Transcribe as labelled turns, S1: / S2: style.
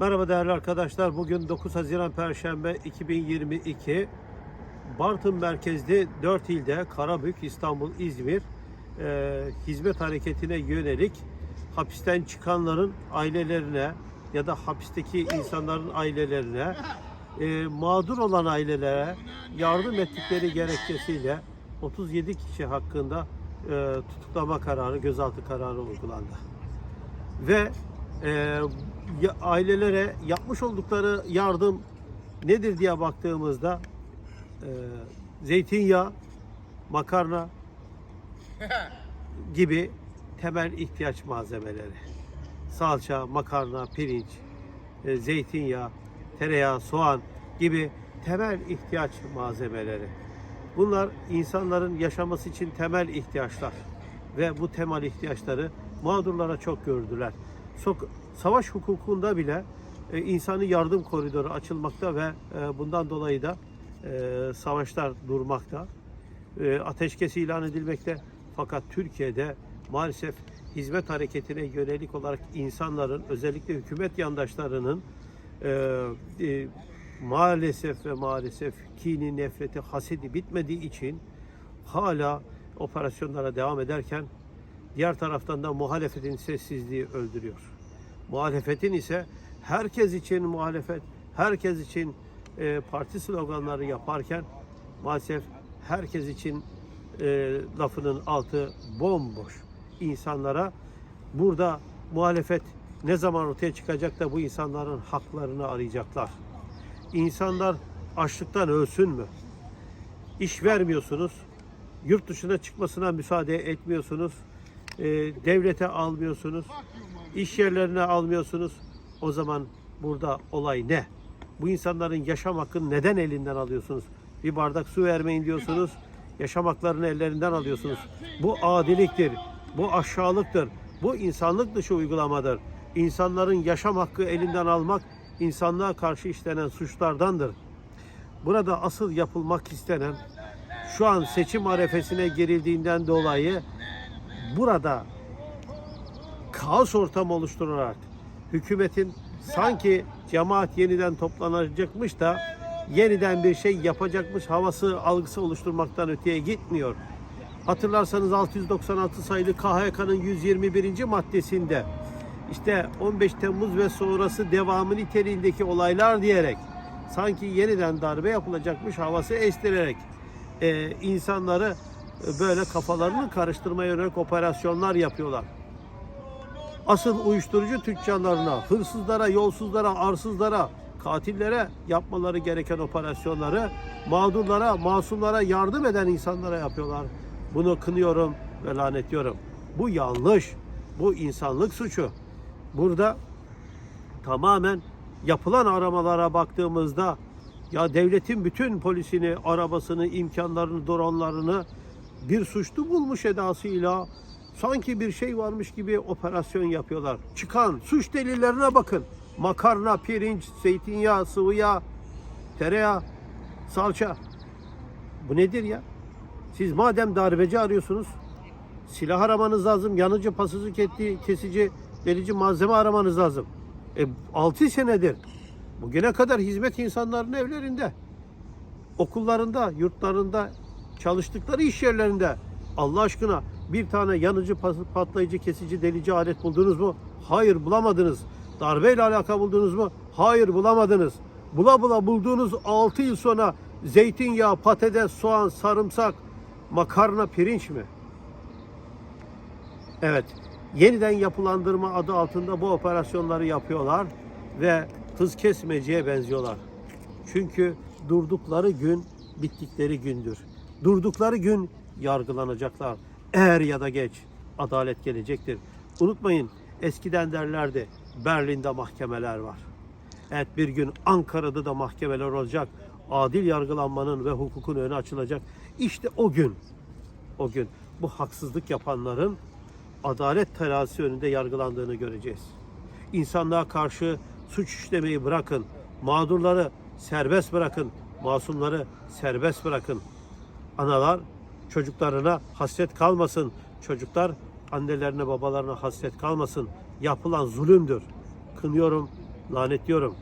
S1: Merhaba değerli arkadaşlar. Bugün 9 Haziran Perşembe 2022. Bartın merkezli 4 ilde Karabük, İstanbul, İzmir e, hizmet hareketine yönelik hapisten çıkanların ailelerine ya da hapisteki insanların ailelerine e, mağdur olan ailelere yardım ettikleri gerekçesiyle 37 kişi hakkında e, tutuklama kararı, gözaltı kararı uygulandı ve e, ya- ailelere yapmış oldukları yardım nedir diye baktığımızda e, zeytinyağı, makarna gibi temel ihtiyaç malzemeleri. Salça, makarna, pirinç, e, zeytinyağı, tereyağı, soğan gibi temel ihtiyaç malzemeleri. Bunlar insanların yaşaması için temel ihtiyaçlar ve bu temel ihtiyaçları mağdurlara çok gördüler. Sok savaş hukukunda bile e, insani yardım koridoru açılmakta ve e, bundan dolayı da e, savaşlar durmakta. E, ateşkes ilan edilmekte. Fakat Türkiye'de maalesef hizmet hareketine yönelik olarak insanların özellikle hükümet yandaşlarının e, e, maalesef ve maalesef kini, nefreti, hasedi bitmediği için hala operasyonlara devam ederken diğer taraftan da muhalefetin sessizliği öldürüyor. Muhalefetin ise herkes için muhalefet, herkes için e, parti sloganları yaparken maalesef herkes için e, lafının altı bomboş. İnsanlara burada muhalefet ne zaman ortaya çıkacak da bu insanların haklarını arayacaklar. İnsanlar açlıktan ölsün mü? İş vermiyorsunuz. Yurt dışına çıkmasına müsaade etmiyorsunuz. E, devlete almıyorsunuz. İş yerlerine almıyorsunuz. O zaman burada olay ne? Bu insanların yaşam hakkını neden elinden alıyorsunuz? Bir bardak su vermeyin diyorsunuz. Yaşam haklarını ellerinden alıyorsunuz. Bu adiliktir. Bu aşağılıktır. Bu insanlık dışı uygulamadır. İnsanların yaşam hakkı elinden almak insanlığa karşı işlenen suçlardandır. Burada asıl yapılmak istenen şu an seçim arefesine girildiğinden dolayı burada kaos ortamı oluşturarak hükümetin sanki cemaat yeniden toplanacakmış da yeniden bir şey yapacakmış havası algısı oluşturmaktan öteye gitmiyor. Hatırlarsanız 696 sayılı KHK'nın 121. maddesinde işte 15 Temmuz ve sonrası devamı niteliğindeki olaylar diyerek sanki yeniden darbe yapılacakmış havası estirerek e, insanları böyle kafalarını karıştırmaya yönelik operasyonlar yapıyorlar. Asıl uyuşturucu tüccarlarına, hırsızlara, yolsuzlara, arsızlara, katillere yapmaları gereken operasyonları mağdurlara, masumlara yardım eden insanlara yapıyorlar. Bunu kınıyorum ve lanetliyorum. Bu yanlış. Bu insanlık suçu. Burada tamamen yapılan aramalara baktığımızda ya devletin bütün polisini, arabasını, imkanlarını, dronlarını bir suçlu bulmuş edasıyla sanki bir şey varmış gibi operasyon yapıyorlar. Çıkan suç delillerine bakın. Makarna, pirinç, zeytinyağı, sıvı yağ, tereyağı, salça. Bu nedir ya? Siz madem darbeci arıyorsunuz, silah aramanız lazım, yanıcı, pasızı kesti, kesici, delici malzeme aramanız lazım. E, 6 senedir bugüne kadar hizmet insanların evlerinde, okullarında, yurtlarında, çalıştıkları iş yerlerinde Allah aşkına bir tane yanıcı, patlayıcı, kesici, delici alet buldunuz mu? Hayır bulamadınız. Darbeyle alaka buldunuz mu? Hayır bulamadınız. Bula bula bulduğunuz 6 yıl sonra zeytinyağı, patates, soğan, sarımsak, makarna, pirinç mi? Evet, yeniden yapılandırma adı altında bu operasyonları yapıyorlar ve hız kesmeciye benziyorlar. Çünkü durdukları gün bittikleri gündür. Durdukları gün yargılanacaklar. Er ya da geç adalet gelecektir. Unutmayın eskiden derlerdi Berlin'de mahkemeler var. Evet bir gün Ankara'da da mahkemeler olacak. Adil yargılanmanın ve hukukun önü açılacak. İşte o gün o gün bu haksızlık yapanların adalet terazisi önünde yargılandığını göreceğiz. İnsanlığa karşı suç işlemeyi bırakın. Mağdurları serbest bırakın. Masumları serbest bırakın. Analar çocuklarına hasret kalmasın. Çocuklar annelerine babalarına hasret kalmasın. Yapılan zulümdür. Kınıyorum lanetliyorum.